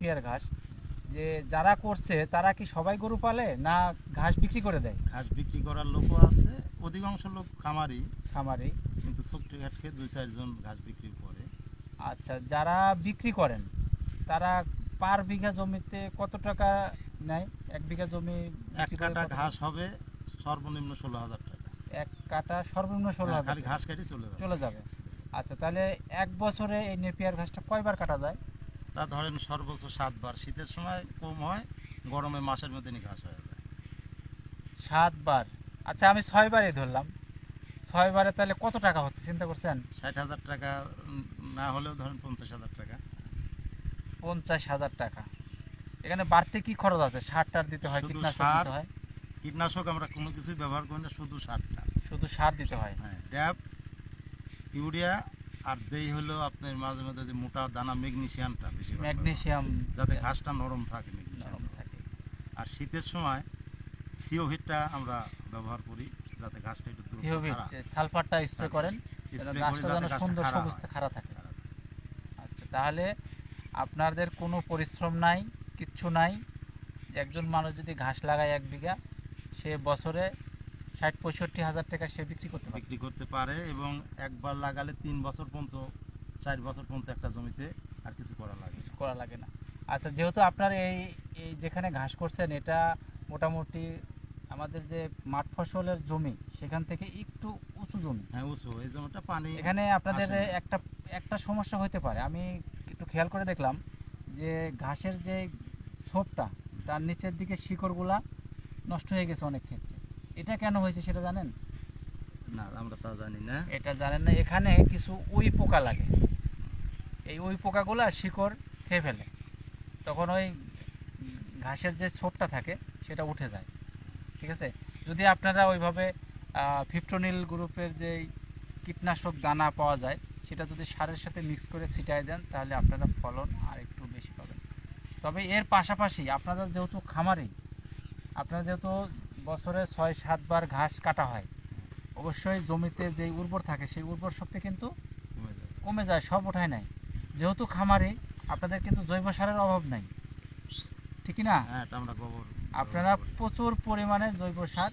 Pair ঘাস যে যারা করছে তারা কি সবাই গরু পালে না ঘাস বিক্রি করে দেয়? ঘাস বিক্রি করার লোকও আছে অধিকাংশ লোক খামারি। খামারি। কিন্তু চুক্তি ঘাটকে দুই চারজন ঘাস বিক্রি করে। আচ্ছা যারা বিক্রি করেন তারা পার বিঘা জমিতে কত টাকা নেয়? এক বিঘা জমি এক কাটা ঘাস হবে সর্বনিম্ন ষোলো হাজার টাকা। এক কাটা সর্বনিম্ন ষোলো হ্যাঁ, হাজার ঘাস কেটে চলে যাবে। চলে যাবে। আচ্ছা তাহলে এক বছরে এই নেপিয়ার ঘাসটা কয়বার কাটা যায়? তা ধরেন সর্বোচ্চ সাতবার। শীতের সময় কম হয় গরমে মাসের মধ্যে ঘাস হয়ে যায়। সাতবার? আচ্ছা আমি ছয়বারই ধরলাম। ছয়বারে তাহলে কত টাকা হচ্ছে চিন্তা করছেন? ষাট হাজার টাকা না হলেও ধরেন পঞ্চাশ হাজার টাকা। পঞ্চাশ হাজার টাকা। এখানে বাড়তে কি খরচ আছে? সার টার দিতে হয় শুধু কীটনাশক সার। দিতে হয়? কীটনাশক আমরা কোনো কিছুই ব্যবহার করি না শুধু সারটা। শুধু সার দিতে হয়? হ্যাঁ ড্যাব ইউরিয়া আর দেই হলো আপনার মাঝে মাঝে যে মোটা দানা ম্যাগনেসিয়ামটা বেশি। ম্যাগনেসিয়াম যাতে ঘাসটা নরম থাকে নরম থাকে। আর শীতের সময় সিওভিটটা আমরা ব্যবহার করি যাতে ঘাসটা একটু দ্রুত সালফারটা স্প্রে করেন যাতে যেন সুন্দর সবুজ খাড়া থাকে। আচ্ছা তাহলে আপনাদের কোনো পরিশ্রম নাই কিচ্ছু নাই। একজন মানুষ যদি ঘাস লাগায় এক বিঘা সে বছরে ষাট পঁয়ষট্টি হাজার টাকা সে বিক্রি করতে পারে। বিক্রি করতে পারে এবং একবার লাগালে তিন বছর পর্যন্ত চার বছর পর্যন্ত একটা জমিতে আর কিছু করা লাগে কিছু করা লাগে না। আচ্ছা যেহেতু আপনার এই এই যেখানে ঘাস করছেন এটা মোটামুটি আমাদের যে মাঠ ফসলের জমি সেখান থেকে একটু উঁচু জমি। হ্যাঁ উঁচু। এই জমিটা পানি এখানে আপনাদের একটা একটা সমস্যা হতে পারে। আমি একটু খেয়াল করে দেখলাম যে ঘাসের যে ছোপটা তার নিচের দিকে শিকড়গুলা নষ্ট হয়ে গেছে অনেক ক্ষেত্রে। এটা কেন হয়েছে সেটা জানেন? না আমরা তা জানি না। এটা জানেন না এখানে কিছু উই পোকা লাগে। এই উই পোকাগুলো শিকড় খেয়ে ফেলে। তখন ওই ঘাসের যে ছোপটা থাকে সেটা উঠে যায়। ঠিক আছে? যদি আপনারা ওইভাবে ফিফটোনিল গ্রুপের যে কীটনাশক দানা পাওয়া যায় সেটা যদি সারের সাথে মিক্স করে ছিটাই দেন তাহলে আপনারা ফলন আর একটু বেশি পাবেন। তবে এর পাশাপাশি আপনারা যেহেতু খামারি আপনারা যেহেতু বছরে ছয় সাতবার ঘাস কাটা হয়। অবশ্যই জমিতে যে উর্বর থাকে সেই উর্বর শক্তি কিন্তু কমে যায়। সব ওঠায় নাই। যেহেতু খামারে আপনাদের কিন্তু জৈব সারের অভাব নাই। ঠিকই না? হ্যাঁ আপনারা প্রচুর পরিমাণে জৈব সার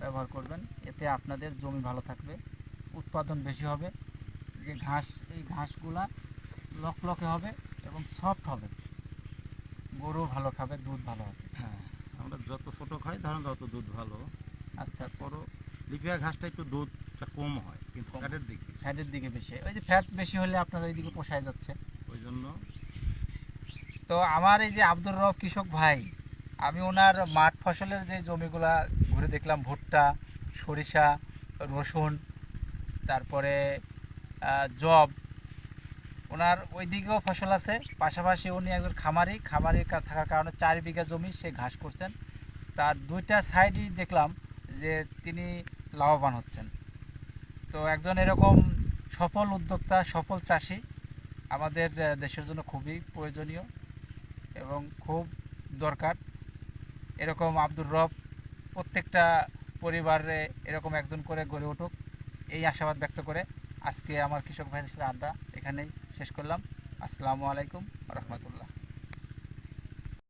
ব্যবহার করবেন। এতে আপনাদের জমি ভালো থাকবে উৎপাদন বেশি হবে যে ঘাস এই ঘাসগুলা লকলকে হবে এবং সফট হবে। গরু ভালো খাবে দুধ ভালো হবে। হ্যাঁ যত ছোট খাই ধরেন তত দুধ ভালো আচ্ছা তারপরও লিপিয়া ঘাসটা একটু দুধটা কম হয় কিন্তু। ফ্যাটের দিক। ফ্যাটের দিকে বেশি ওই যে ফ্যাট বেশি হলে আপনার ওইদিকে পোষায় যাচ্ছে ওই জন্য তো আমার এই যে আব্দুর রব কৃষক ভাই আমি ওনার মাঠ ফসলের যে জমিগুলা ঘুরে দেখলাম ভুট্টা সরিষা রসুন তারপরে জব ওনার ওই দিকেও ফসল আছে, পাশাপাশি উনি একজন খামারি। খামারি থাকার কারণে চার বিঘা জমি সে ঘাস করছেন। তার দুইটা সাইডই দেখলাম যে তিনি লাভবান হচ্ছেন। তো একজন এরকম সফল উদ্যোক্তা, সফল চাষি আমাদের দেশের জন্য খুবই প্রয়োজনীয় এবং খুব দরকার। এরকম আব্দুর রব প্রত্যেকটা পরিবারে এরকম একজন করে গড়ে উঠুক, এই আশাবাদ ব্যক্ত করে আজকে আমার কৃষক ভাইয়ের সাথে আড্ডা এখানেই শেষ করলাম। আসসালামু আলাইকুম রহমতুল্লাহ।